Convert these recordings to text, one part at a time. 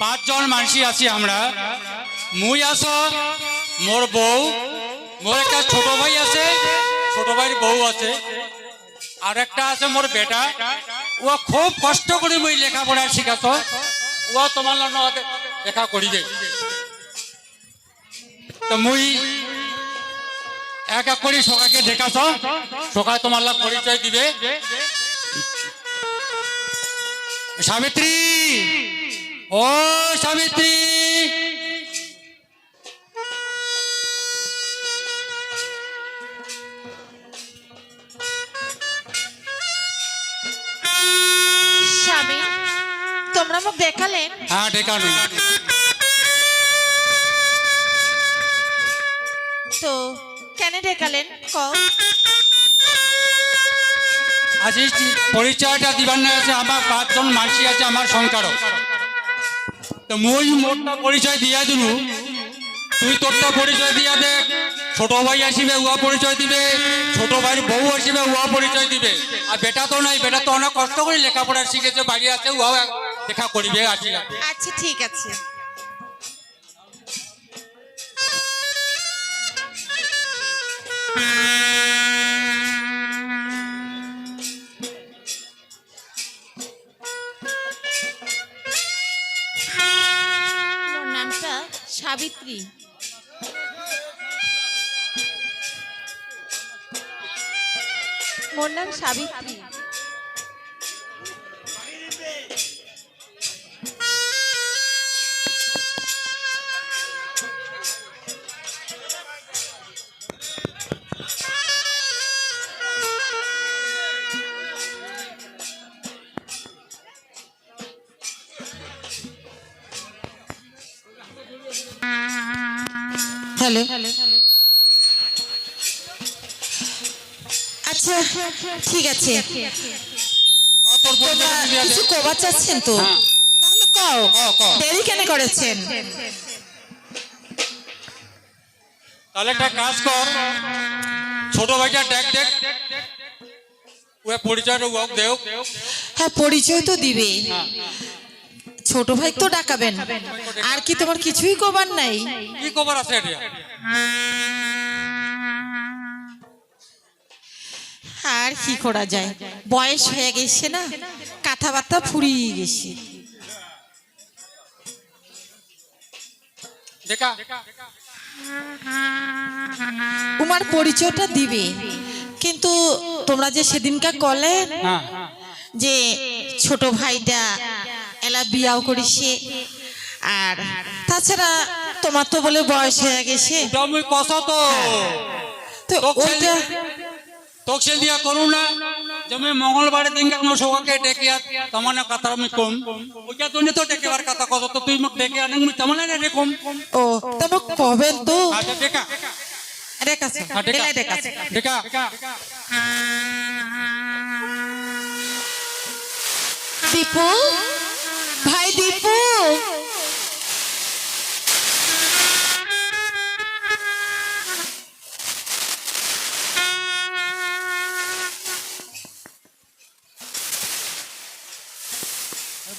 পাঁচজন মানসি আছি আমরা। মুই আস মোর বউ, মোর একটা ছোট ভাই আছে, ছোট ভাইয়ের বউ আছে। আর একটা আছে মোর বেটা। ও খুব কষ্ট করে মুই লেখাপড়া শিখাছ ও তোমার লগে দেখা করি দে। তো মুই এক এক করে সকাকে দেখাছ সকালে তোমার লাগ পরিচয় দিবে। সাবিত্রী! ও সাবিত্রী! দেখালেন হ্যাঁ ডেকানো তো কেন দেখালেন কও। আজ পরিচয়টা দিবার না আছে আমার পাঁচজন মানসি আছে আমার তো মই মোরটা পরিচয় দিয়া দিলু তুই তোরটা পরিচয় দিয়া দে। ছোট ভাই আসিবে উহা পরিচয় দিবে। ছোট ভাইয়ের বউ আসিবে উহা পরিচয় দিবে। আর বেটা তো নাই বেটা তো অনেক কষ্ট করে লেখাপড়া শিখেছে বাড়ি আছে উহাও দেখা করিবে আসিলা আচ্ছা ঠিক আছে। নামটা সাবিত্রী। মোর নাম সাবিত্রী। হ্যালো। আচ্ছা ঠিক আছে। কিছু কবার চাচ্ছেন তো? হ্যাঁ। তাহলে কও। দেরি কেন করেছেন? তাহলে একটা কাজ কর। ছোট ভাইটা পরিচয়টা দেও। হ্যাঁ পরিচয় তো দিবে হ্যাঁ। ছোট ভাই তো ডাকাবেন। আর কি তোমার কিছুই কবার নাই? কি খবর আছে এটা আর কি করা যায়? বয়স হয়ে গেছে না কথাবার্তা ফুরিয়ে গেছে। দেখা। তোমার পরিচয়টা দিবে। কিন্তু তোমরা যে সেদিনকা কলেন হ্যাঁ। যে ছোট ভাইটা এলা বিয়াও করিছে। আর তাছাড়া তোমার তো বলে বয়স হয়ে গেছে। তুমি কস তো। তো ওইটা তোকে সে দিয়া করু না। তুমি মঙ্গলবারের দিন আমার সবাইকে ডেকে আত তোমার কথা আমি কম। ওইটা তুমি তো কথা তো তুই মোক ডেকে আনে আমি তেমন না রেকম ও তো আচ্ছা ভাই দীপু।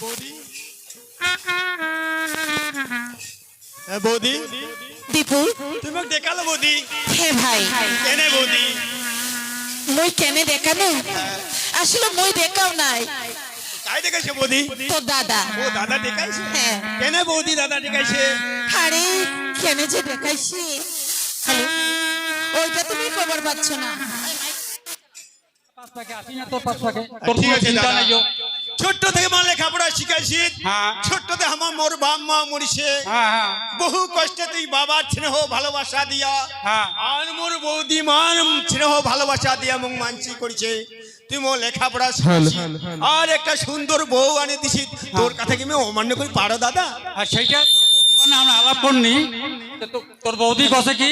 বৌদি। বৌদি। দীপু। তুমি দেখাল বৌদি? হে ভাই। কেনে বৌদি? মই কেনে দেখানো? আসলে মই দেখাও নাই। কাই দেখাইছে বৌদি? তো দাদা। ও দাদা দেখাইছে? হ্যাঁ। কেনে বৌদি দাদা দেখাইছে? আরে কেনে যে দেখাইছি? হ্যালো ওইটা তুমি খবর পাচ্ছ না। পাঁচ টাকা তোর পাঁচ টাকা তোর ঠিক কোনো আছে চিন্তা দাদা। নাই ছোট্ট থেকে মা লেখাপড়া শিখাইছি। হ্যাঁ। ছোট্টতে আমার মোর বাপ মা মরিছে। হ্যাঁ হ্যাঁ। বহু কষ্টে তুই বাবার স্নেহ ভালোবাসা দিয়া। হ্যাঁ। আর মোর বৌদি মান স্নেহ ভালোবাসা দিয়া মং মানসি করিছে। তুই মো লেখাপড়া শিখাইছি আর একটা সুন্দর বউ আনি দিছি। তোর কথা কি আমি অমান্য করি? পারো দাদা? আর সেইটা তোর বৌদি আমরা আলাপ করনি। তোর বৌদি কছে কি?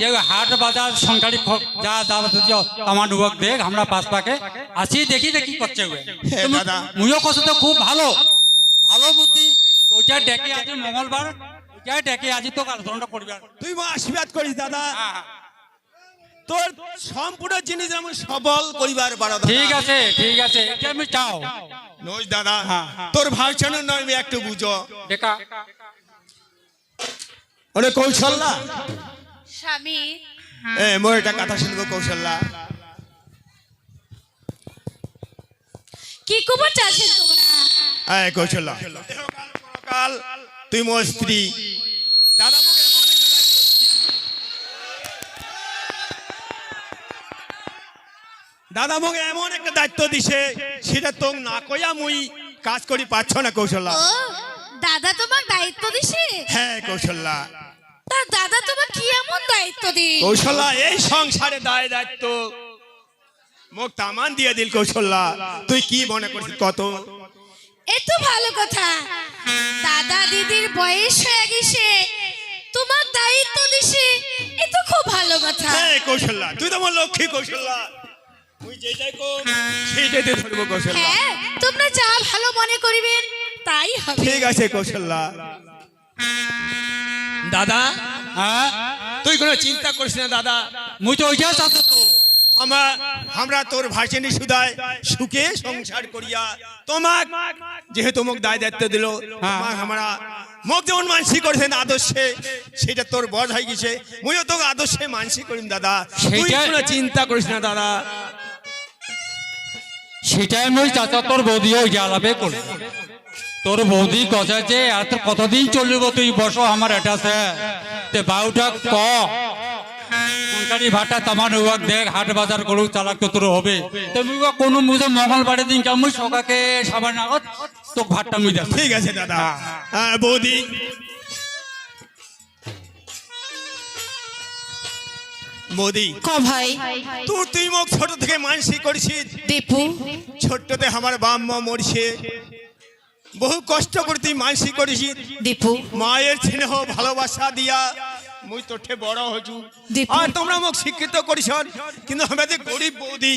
যে হাট বাজার সংকারি যা যা যা আমার ডুবক দেখ আমরা পাঁচ পাকে আসি দেখি দেখি করছে। মুইও কছে তো খুব ভালো। ভালো বুদ্ধি। তো ওইটা ডেকে আজ মঙ্গলবার ওইটা ডেকে আজি তো আলোচনাটা করবে। তুই মা আশীর্বাদ করিস দাদা। হ্যাঁ, হ্যাঁ। তোর সম্পূর্ণ জিনিস আমি সবল করিবার পারো ঠিক আছে ঠিক আছে এটা আমি চাও। নই দাদা হ্যাঁ। তোর ভাবছানো নয় আমি একটু বুঝো। ওরে কৌশল্যা। স্বামী। এ মোর একটা কথা শুনব কৌশল্যা। কি খবর চাচ্ছেন তোমরা? হ্যাঁ কৌশল্যা। কাল তুই মোর স্ত্রী দাদা মোকে এমন একটা দায়িত্ব- দাদা মোকে এমন একটা দায়িত্ব দিছে সেটা তো না কইয়া মুই কাজ করি পাচ্ছ না কৌশল্যা? দাদা তোমার দায়িত্ব দিছে? হ্যাঁ কৌশল্যা। তা দাদা তোমার কি এমন দায়িত্ব দি কৌশল্যা এই সংসারে দায় দায়িত্ব। মুখ তামান দিয়ে দিল কৌশল্যা। তুই কি মনে করছিস কত? এ তো ভালো কথা। দাদা দিদির বয়স হয়ে গেছে। তোমার দায়িত্ব দিছে। এ তো খুব ভালো কথা। হ্যাঁ কৌশল্যা। তুই তো আমার লক্ষ্মী কৌশল্যা। তুই যেটাই কর সেইটাই দিয়ে ধরবো কৌশল্যা। হ্যাঁ তোমরা যা ভালো মনে করিবেন তাই হবে। ঠিক আছে কৌশল্যা। দাদা হ্যাঁ? তুই কোনো চিন্তা করিস না দাদা। মুই তো ওইটা চাচ্ছ তো। আমরা আমরা তোর ভাষণী সুদায় সুখে সংসার করিয়া তোমাক যেহেতু মুখ দায় দায়িত্ব দিল হ্যাঁ। আমরা মুখ যেমন মানসি করেছেন আদর্শে সেটা তোর বধ হয়ে গেছে মুইও তোকে আদর্শে মানসি করিম দাদা। তুই কোনো চিন্তা করিস না দাদা। সেটাই মই চাচা, তোর বৌদি ওই জ্বালাবে করল তোর বৌদি কথা যে এত কতদিন চলব তুই বসো আমার এটা সে। বাউটা ক। তামান দেখ, হাট বাজার করুক, চালাক তোর হবে। তুমি কোনো দিন ঠিক আছে, দাদা। বৌদি। ক ভাই তুই তুই মুখ ছোট থেকে মানসি করেছিস। দীপু? ছোট্টতে আমার মা মরছে। বহু কষ্ট করে তুই মানসি করেছিস। দীপু? মায়ের স্নেহ ভালোবাসা দিয়া মুই তোঠে বড় হইছু। আর তোমরা মোক শিক্ষিত করিস কিন্তু আমাদের গরিব বৌদি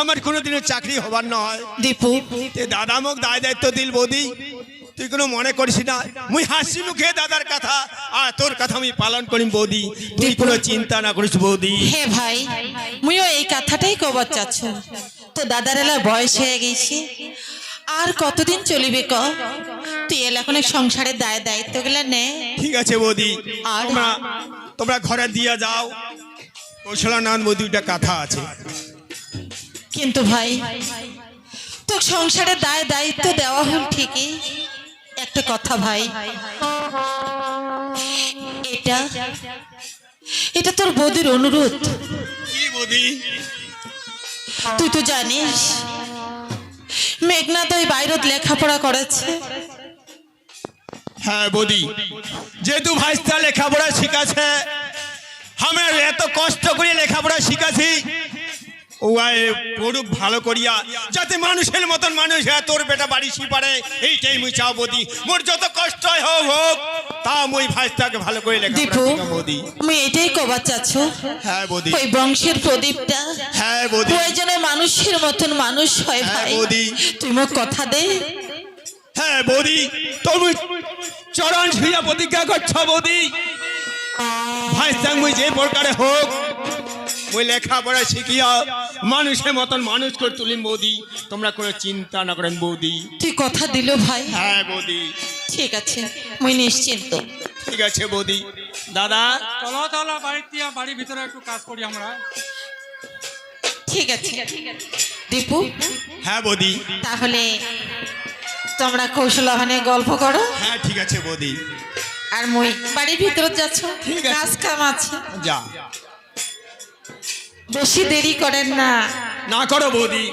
আমার কোনোদিনও চাকরি হবার নয়। দীপু? তে দাদা মোক দায় দায়িত্ব দিল বৌদি। তুই কোনো মনে করিস না। মুই হাসি মুখে দাদার কথা আর তোর কথা আমি পালন করিম বৌদি। তুই কোনো চিন্তা না করিস বৌদি। হে ভাই মুইও এই কথাটাই কবার চাচ্ছ। তো দাদার এলা বয়স হয়ে গেছি আর কতদিন চলিবে ক তুই এলা কোনো সংসারের দায় দায়িত্বগুলা নে। ঠিক আছে বৌদি আর? তোমরা তোমরা ঘরে দিয়ে যাও। কৌশলানন্দ বৌদিটা কথা আছে। কিন্তু ভাই তো সংসারের দায় দায়িত্ব দেওয়া হল ঠিকই একটা কথা ভাই। এটা এটা তোর বৌদির অনুরোধ। তুই তো জানিস মেঘনা তো ওই বাইরত লেখাপড়া করেছে। হ্যাঁ বৌদি। যেহেতু ভাইস্তা লেখাপড়া শিখাছে আমরা এত কষ্ট করে লেখাপড়া শিখাছি পড়ুক ভালো করিয়া যাতে মানুষের মতন মানুষ হ্যাঁ তোর বেটা বাড়ি সি পারে এইটাই মুই চাও বৌদি। মোর যত কষ্ট হোক হোক তা মুই ভালো করে লেখাপড়া দীপু শিখা এটাই কবার চাচ্ছ হ্যাঁ বৌদি। ওই বংশের প্রদীপটা? হ্যাঁ বৌদি। প্রয়োজনে মানুষের মতন মানুষ হয় হ্যাঁ, ভাই। বৌদি। তুই কথা দে। হ্যাঁ বৌদি। তুমি চরণ ছুঁয়া প্রতিজ্ঞা করছ বৌদি। ভাইস্তাং মুই যে প্রকারে হোক মুই লেখাপড়া শিখিয়া মানুষের মতন মানুষ করে তুলিম বৌদি। তোমরা কোনো চিন্তা না করেন বৌদি। তুই কথা দিল ভাই। হ্যাঁ বৌদি। ঠিক আছে মুই নিশ্চিন্ত। ঠিক আছে বৌদি। দাদা? চলো চলো বাড়িতে বাড়ির ভিতরে একটু কাজ করি আমরা। ঠিক আছে। দীপু? হ্যাঁ বৌদি। তাহলে তোমরা কৌশল ওখানে গল্প করো। হ্যাঁ ঠিক আছে বৌদি। আর মুই বাড়ির ভিতরে যাচ্ছ। কাজ কাম আছে। যা। বেশি দেরি করেন না। না করো বৌদি।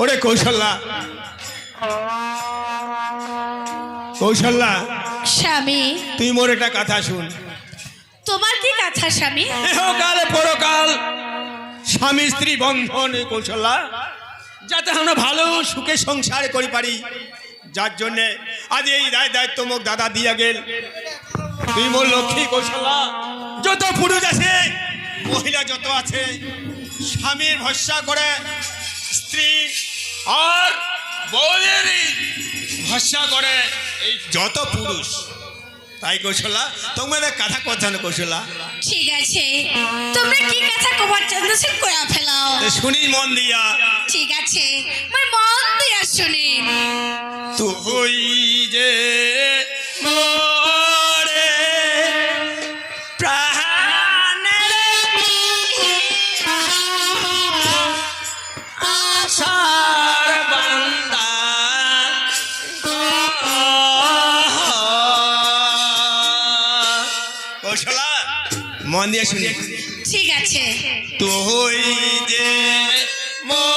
ওরে কৌশল্যা। কৌশল্যা স্বামী। তুই মোর একটা কথা শুন। তোমার কি কথা স্বামী? এহকাল পরকাল স্বামী স্ত্রী বন্ধন কৌশল্যা যাতে আমরা ভালো সুখে সংসার করি পারি। যার জন্যে আজ এই দায় দায়িত্ব মুখ দাদা দিয়া গেল। তুই মোর লক্ষ্মী কৌশলা যত পুরুষ আছে মহিলা যত আছে স্বামীর ভরসা করে স্ত্রী আর বউয়েরই ভরসা করে এই যত পুরুষ। তাই কৌশলা তোমাদের কথা কথা না কৌশলা ঠিক আছে তোমরা কি কথা কবার চান্দাসে কয়া ফেলাও। শুনি মন দিয়া। ঠিক আছে মই মন দিয়া শুনি। তুই যে মোরে মন দিয়ে শুনি। ঠিক আছে। তুই যে মোরে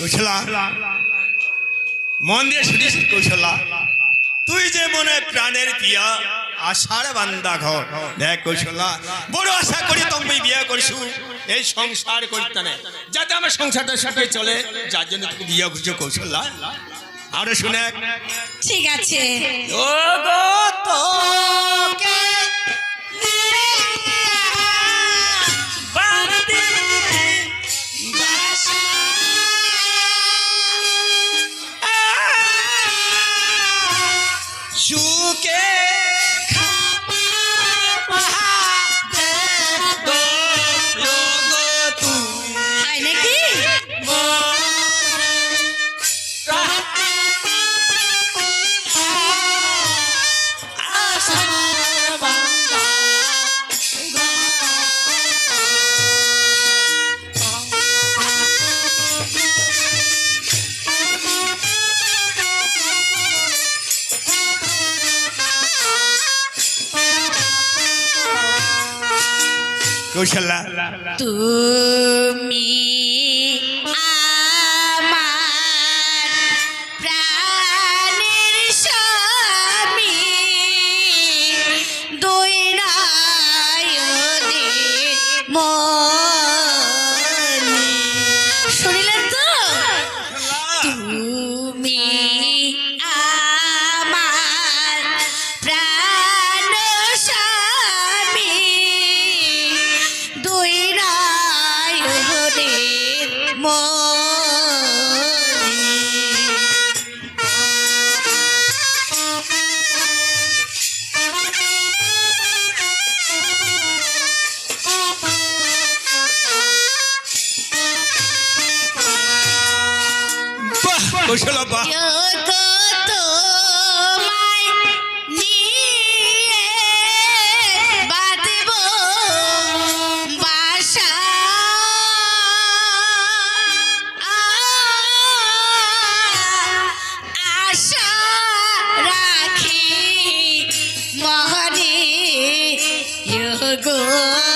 কৌশলা। মন দিয়ে শুনিস কৌশলা। তুই যে মনে প্রাণের পিয়া আশার বান্দা ঘর। দেখ কৌশলা বড় আশা করি তুমি বিয়ে করছু। এই সংসার করতে না যাতে আমার সংসারটা সাথে চলে যার জন্য তুমি বিয়ে করছ কৌশলা। আরও শুনে। ঠিক আছে। ও গো তোকে কৌশল্যা তুমি গো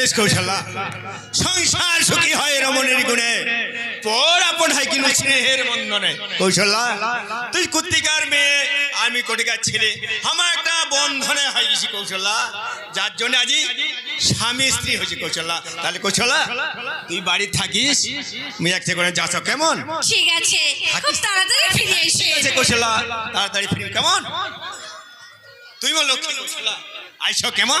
জানিস কৌশল্যা সংসার সুখী হয় রমণীর গুণে। পর আপন হয় কিন্তু স্নেহের বন্ধনে। কৌশল্যা তুই কুত্তিকার মেয়ে আমি কটিকার ছেলে। আমার একটা বন্ধনে হয় গেছি কৌশল্যা যার জন্য আজ স্বামী স্ত্রী হয়েছে কৌশল্যা তাহলে কৌশল্যা তুই বাড়ি থাকিস? মুই এক করে যাস কেমন? ঠিক আছে খুব তাড়াতাড়ি ফিরে এসে। আছে কৌশল্যা তাড়াতাড়ি ফিরবি কেমন? তুই বল লক্ষ্মী কৌশল্যা আইস কেমন?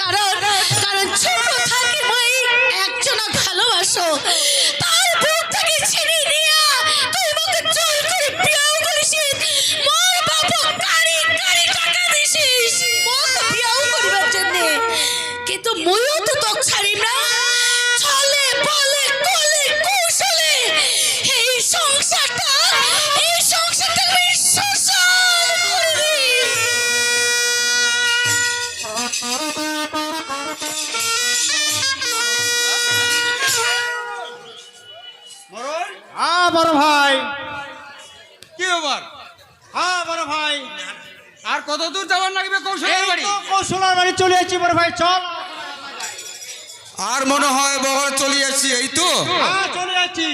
কারণ কারণ ছোট থাকি মই একজনা ভালোবাসো। তার বুক থেকে ছিনিয়ে নিয়া তুই মোকে জোর করে বিয়াও করিছিস মোর বাবা কারি কারি টাকা দিছিস বিয়াও করিবার কিন্তু মইও তোক ছাড়িম না। ছলে, বলে, কলে, কৌশলে এই সংসারটা হ্যাঁ বড় ভাই। কি ব্যাপার? হ্যাঁ বড় ভাই। আর কত দূর যাবার লাগবে কৌশলের বাড়ি? তো বাড়ি চলে যাচ্ছি বড় ভাই চল। আর মনে হয় বহর চলে যাচ্ছি এই তো? হ্যাঁ চলে যাচ্ছি।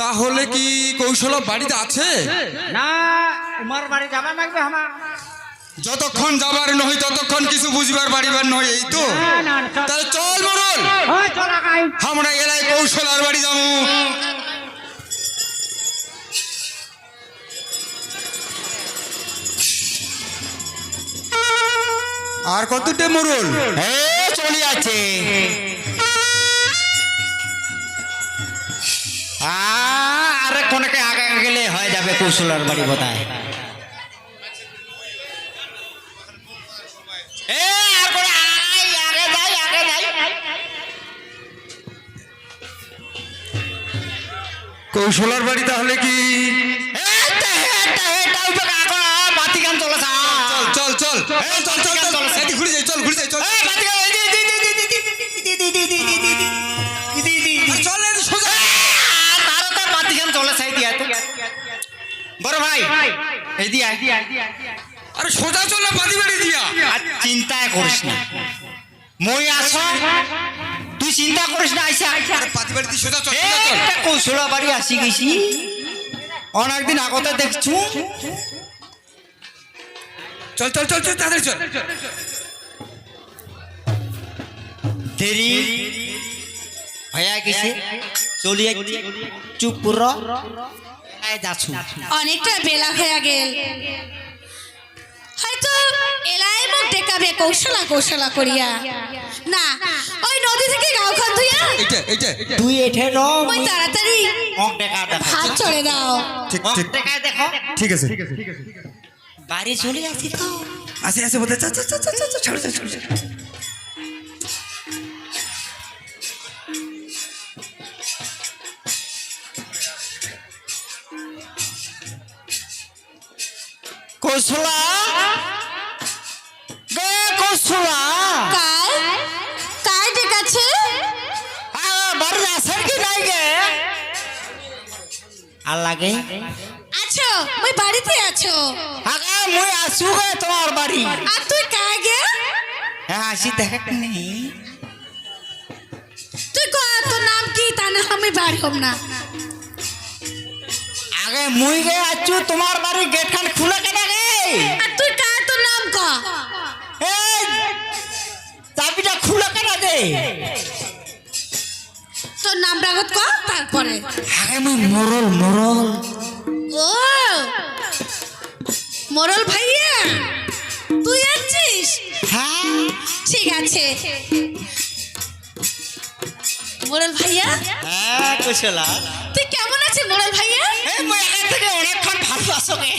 তাহলে কি কৌশল বাড়িতে আছে? না উমার বাড়ি যাবা লাগবে আমার। যতক্ষণ যাবার নয় ততক্ষণ কিছু বুঝবার পারিবার নয় এই তো? চল। তাহলে চল মরল। আমরা এলাই কৌশলার বাড়ি যাব। আর কতটা মরল চলে আছে আরে কোনকে আগে গেলে হয়ে যাবে কৌশলার বাড়ি বোধহয়। কৌশলার বাড়ি তাহলে কি চল চল চল চল চল চল চল দিয়া চিন্তায় করিস না মই আছ তুই চিন্তা করিস না আইসা। সোজা চল একটা কৌশলা বাড়ি আসি গেছি। অনেকদিন আগতে দেখছু। চল চল চল চল তাদের চল। দেরি। হয়ে গেছে। চলিয়ে চুপ পুর যাচ্ছু অনেকটা বেলা হয়ে গেল। হয়তো এলাই মুখ দেখাবে কৌশলা কৌশলা করিয়া। না ওই নদী থেকে গাও খান ধুইয়া তুই এঠে র ওই তাড়াতাড়ি অক দেখা দেখা। হাত চড়ে দাও। ঠিক ঠিক। দেখা দেখো। ঠিক আছে। বাড়ি চলে আসি তো। আসে আসে বলতে চল চল চল চল চল ছাড় ছাড়। কৌশলা! ডেকাছে কি নাই গে? আর লাগে? আছো মই বাড়িতে আছো। আগে মুই আসু গে তোমার বাড়ি। আর তুই কায় গে? হ্যাঁ আসি দেখা নেই তুই কো তোর নাম কি? তা না আমি বাড়ি হম না। আগে মুই গে আছু তোমার বাড়ি গেট খান খুলে কেন গে? আর তুই তোর নাম রাগত ক তারপরে। মুই মরল মরল। ও মোরল ভাইয়া তুই আছিস? হ্যাঁ। ঠিক আছে। মোরল ভাইয়া? হ্যাঁ কুশলা। তুই কেমন আছিস মোরল ভাইয়া? এই মুই আগে থেকে অনেকক্ষণ ভালো আছো গে।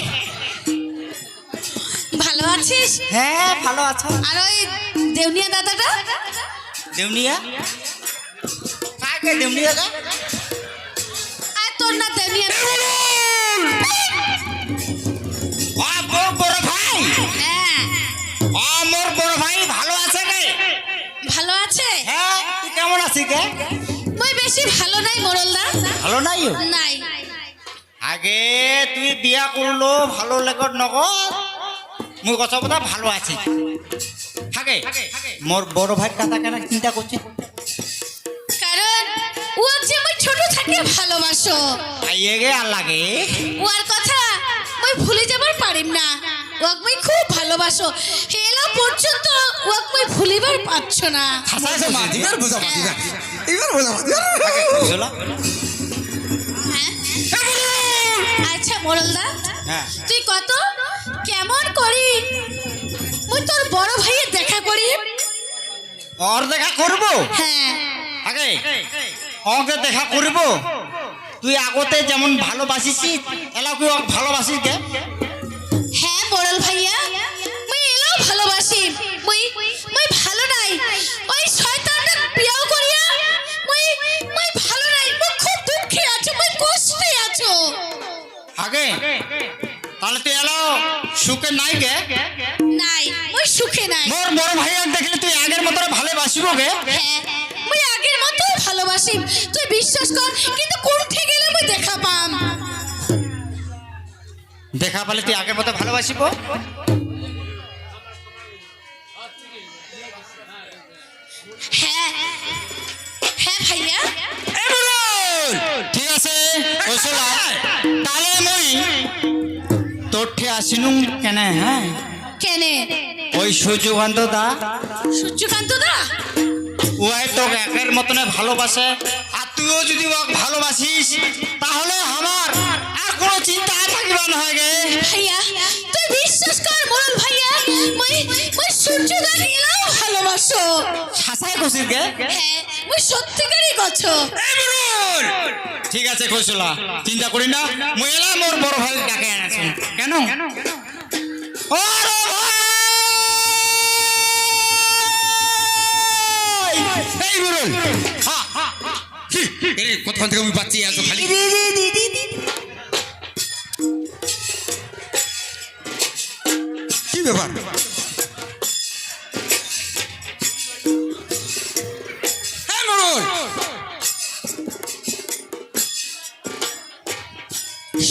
ভালো আছিস? হ্যাঁ ভালো আছো। আর ওই দেউনিয়া দাদাটা? দেউনিয়া কাকে দেউনিয়া কা আর তোর না দেউনিয়া ও বড় বড় ভাই হ্যাঁ ও মোর বড় ভাই ভালো আছে কে ভালো আছে হ্যাঁ তুই কেমন আছিস কে মই বেশি ভালো নাই মোরলদা ভালো নাই নাই আগে তুই বিয়া করল ভালো লাগত নগদ মুই কথা কথা ভালো আছি থাকে? মোর বড় ভাই কথা কেন চিন্তা করছিস কারণ ও যে মই ছোট থেকে ভালোবাসো। আইয়ে গে আর লাগে। ওর কথা মই ভুলে যাবার পারিম না। ওকে মই খুব ভালোবাসো। হেলা পর্যন্ত ওকে মই ভুলিবার পারছ না। এবার বোঝা হ্যাঁ। এবার বোঝা বুঝলো? হ্যাঁ। আচ্ছা মোরলদা হ্যাঁ। তুই কত? কেমন করি? মুই তোর বড় ভাইয়ের দেখা করি। ওর দেখা করব? হ্যাঁ। আগে? ওকে দেখা করব? তুই আগতে যেমন ভালোবাসিস এলাও কি ওকে ভালোবাসিস কে হ্যাঁ বড়ল ভাইয়া। মুই এলাও ভালোবাসি। মুই মুই ভালো নাই। ওই শয়তানটা বিয়াও করিয়া মুই মুই ভালো নাই। মুই খুব দুঃখে আছো মুই কষ্টে আছো। আগে? তাহলে তুই এলাও। সুখে নাই গে? নাই মুই সুখে নাই। মোর বড় ভাইয়ার দেখলে তুই আগের মতো ভালোবাসিব গে? হ্যাঁ মুই আগের মতো ভালোবাসি তুই বিশ্বাস কর কিন্তু কোনঠে গেলে মুই দেখা পাম? দেখা পেলে তুই আগের মতো ভালোবাসিব? হ্যাঁ হ্যাঁ ভাইয়া। ঠিক আছে ওসলা তোর কেন হ্যাঁ? কেনে? ওই সূর্যকান্ত দা। সূর্যকান্ত দা? ওয়াই তোকে একের মতনে ভালোবাসে আর তুইও যদি ওকে ভালোবাসিস তাহলে আমার আর কোনো চিন্তা থাকিবা নহয় গে। ভাইয়া তুই বিশ্বাস কর মোরল ভাইয়া মই মই সূর্যদা ভালোবাসো। হাসাই কছিস গে? হ্যাঁ মই সত্যিকারই গছো ঠিক আছে কৌশলা চিন্তা করি না। মই এলা মোর বড় ভাই। ডাকে আনাছি কেন? ও এই বুড়ুল কোথাও থেকে আমি বাচ্চি আছো খালি। কি ব্যাপার?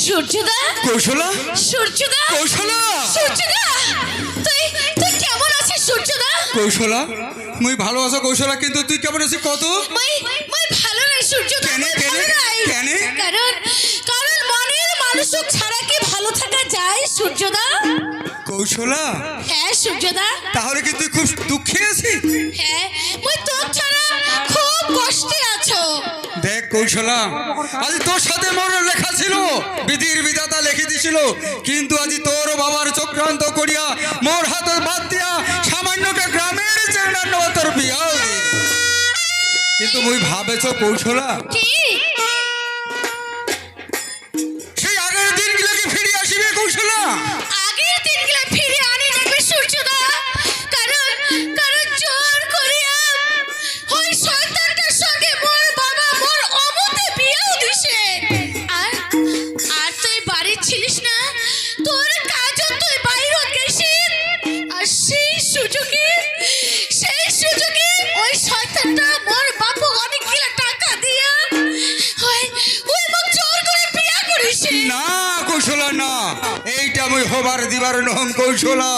সূর্যদা কৌশলা? সূর্যদা কৌশলা! সূর্যদা তুই তুই কেমন আছিস সূর্যদা কৌশলা মুই ভালো আছো কৌশলা কিন্তু তুই কেমন আছিস কত? মই মই ভালো নাই সূর্যদা কেনে, কেনে, ভালো কারণ কারণ মনের মানুষ ছাড়া কি ভালো থাকা যায় সূর্যদা কৌশলা! হ্যাঁ সূর্যদা তাহলে কি তুই খুব দুঃখে আছিস? হ্যাঁ মই তোর ছাড়া খুব কষ্টে আছো। দেখ কৌশলা আজ তোর সাথে মোর লেখা ছিল বিধির বিধাতা লিখে দিছিল, কিন্তু আজি তোর বাবার চক্রান্ত করিয়া মোর হাতে বাদ দিয়া সামান্যকে গ্রামের নেওয়া তোর বিয়াও। কিন্তু মুই ভাবেছ কৌশলা কি হবার দিবার নহম কৌশলা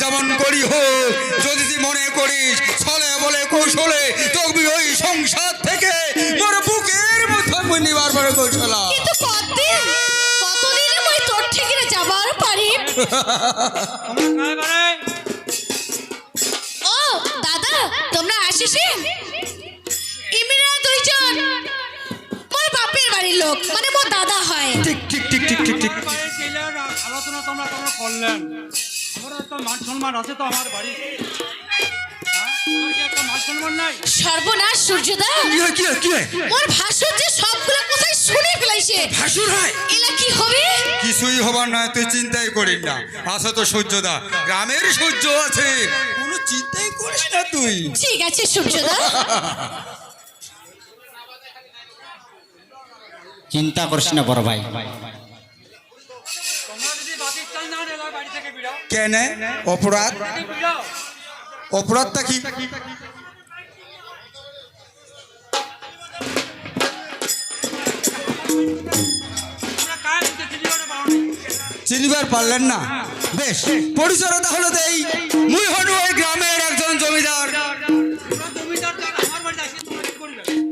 যেমন করি হোক যদি তুই মনে করিস ছলে বলে কৌশলে তবে ওই সংসার থেকে মোর বুকের মতো মুই নিবার পারে কৌশলা। কিন্তু কতদিন কতদিনে মই তোর যাবার পারি? ও দাদা তোমরা আসিস? ইমিরা দুইজন। মোর বাপের বাড়ির লোক মানে মোর দাদা হয়। ঠিক ঠিক ঠিক ঠিক ঠিক ঠিক। করলেন? আমার একটা মান সম্মান আছে তো আমার বাড়ি হ্যাঁ? আমার কি একটা সম্মান নাই? সর্বনাশ সূর্যদা। কি কি কি হয়? যে সবগুলো কোথায় শুনে ফেলাইছে। ভাসুর হয়? এলা কি হবে? কিছুই হবার নয় তুই চিন্তাই করিস না। আছে তো সূর্যদা। গ্রামের সূর্য আছে। কোন কোনো চিন্তাই করিস না তুই। ঠিক আছে সূর্যদা। চিন্তা করিস না বড় ভাই। কেন? অপরাধ? অপরাধটা কি? চিনিবারে পারলেন না? বেশ পরিচয় তাহলে দেই মুই হনু ওই গ্রামের একজন জমিদার।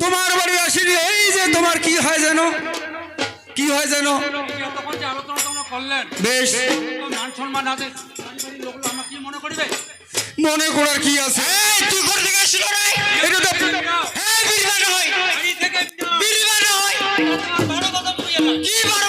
তোমার বাড়ি আসিনি, এই যে তোমার কি হয় যেন? কি হয় যেন? মনে করবে? করার কি আছে? তুই ঘর থেকে আসিল রে? এটা তো হ্যাঁ কি বানো